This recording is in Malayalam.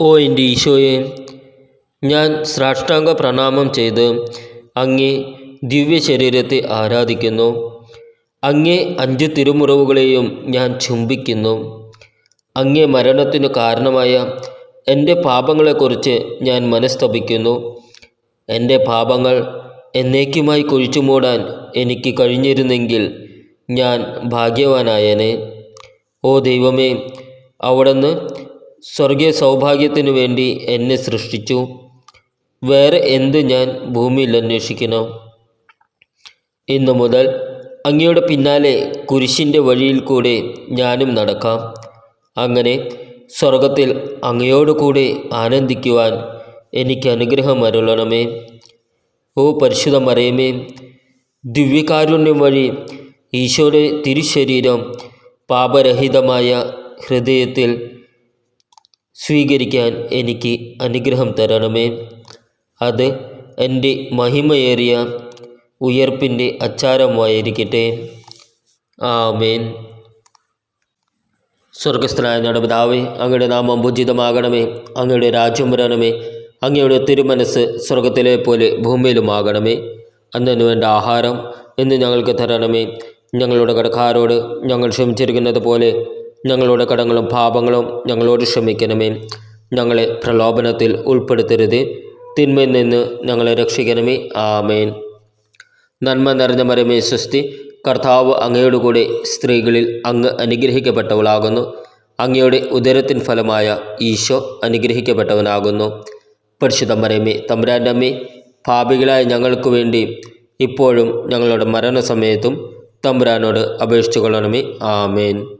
ഓ എന്റെ ഈശോയെ ഞാൻ സാഷ്ടാംഗ പ്രണാമം ചെയ്ത് അങ്ങേ ദിവ്യ ശരീരത്തെ ആരാധിക്കുന്നു. അങ്ങേ അഞ്ച് തിരുമുറവുകളെയും ഞാൻ ചുംബിക്കുന്നു. അങ്ങേ മരണത്തിനു കാരണമായ എന്റെ പാപങ്ങളെക്കുറിച്ച് ഞാൻ മനസ്തപിക്കുന്നു. എന്റെ പാപങ്ങൾ എന്നേക്കുമായി കുഴിച്ചു മൂടാൻ എനിക്ക് കഴിഞ്ഞിരുന്നെങ്കിൽ ഞാൻ ഭാഗ്യവാനായനെ. ഓ ദൈവമേ അവിടുന്ന് സ്വർഗീയ സൗഭാഗ്യത്തിനു വേണ്ടി എന്നെ സൃഷ്ടിച്ചു. വേറെ എന്ത് ഞാൻ ഭൂമിയിൽ അന്വേഷിക്കണം? ഇന്നു മുതൽ അങ്ങയുടെ പിന്നാലെ കുരിശിന്റെ വഴിയിൽ കൂടെ ഞാനും നടക്കാം. അങ്ങനെ സ്വർഗത്തിൽ അങ്ങയോട് കൂടെ ആനന്ദിക്കുവാൻ എനിക്ക് അനുഗ്രഹം അരുളണമേ. ഓ പരിശുദ്ധ മറിയമേ ദിവ്യകാരുണ്യം വഴി ഈശോയുടെ തിരുശരീരം പാപരഹിതമായ ഹൃദയത്തിൽ സ്വീകരിക്കാൻ എനിക്ക് അനുഗ്രഹം തരണമേ. അത് എന്റെ മഹിമയേറിയ ഉയർപ്പിന്റെ അച്ചാരമായിരിക്കട്ടെ. ആമേൻ. സ്വർഗസ്ഥനായ ഞങ്ങളുടെ പിതാവേ അങ്ങയുടെ നാമം ഭുജിതമാകണമേ അങ്ങയുടെ രാജ്യം വരണമേ. അങ്ങയുടെ തിരുമനസ് സ്വർഗത്തിലെ പോലെ ഭൂമിയിലുമാകണമേ. അന്നു വേണ്ട ആഹാരം എന്ന് ഞങ്ങൾക്ക് തരണമേ. ഞങ്ങളുടെ കടക്കാരോട് ഞങ്ങൾ ക്ഷമിച്ചിരിക്കുന്നത് പോലെ ഞങ്ങളുടെ കടങ്ങളും പാപങ്ങളും ഞങ്ങളോട് ക്ഷമിക്കണമേ. ഞങ്ങളെ പ്രലോഭനത്തിൽ ഉൾപ്പെടുത്തരുത്. തിന്മയിൽ നിന്ന് ഞങ്ങളെ രക്ഷിക്കണമേ. ആമേൻ. നന്മ നിറഞ്ഞ മരമേ സ്വസ്തി കർത്താവ് അങ്ങയോടുകൂടെ സ്ത്രീകളിൽ അങ്ങ് അനുഗ്രഹിക്കപ്പെട്ടവളാകുന്നു. അങ്ങയുടെ ഉദരത്തിൻ ഫലമായ ഈശോ അനുഗ്രഹിക്കപ്പെട്ടവനാകുന്നു. പരിശുദ്ധ മരമേ തമ്പുരാന്റെ അമ്മേ പാപികളായ ഞങ്ങൾക്ക് വേണ്ടി ഇപ്പോഴും ഞങ്ങളുടെ മരണസമയത്തും തമ്പുരാനോട് അപേക്ഷിച്ചു കൊള്ളണമേ ആമേൻ.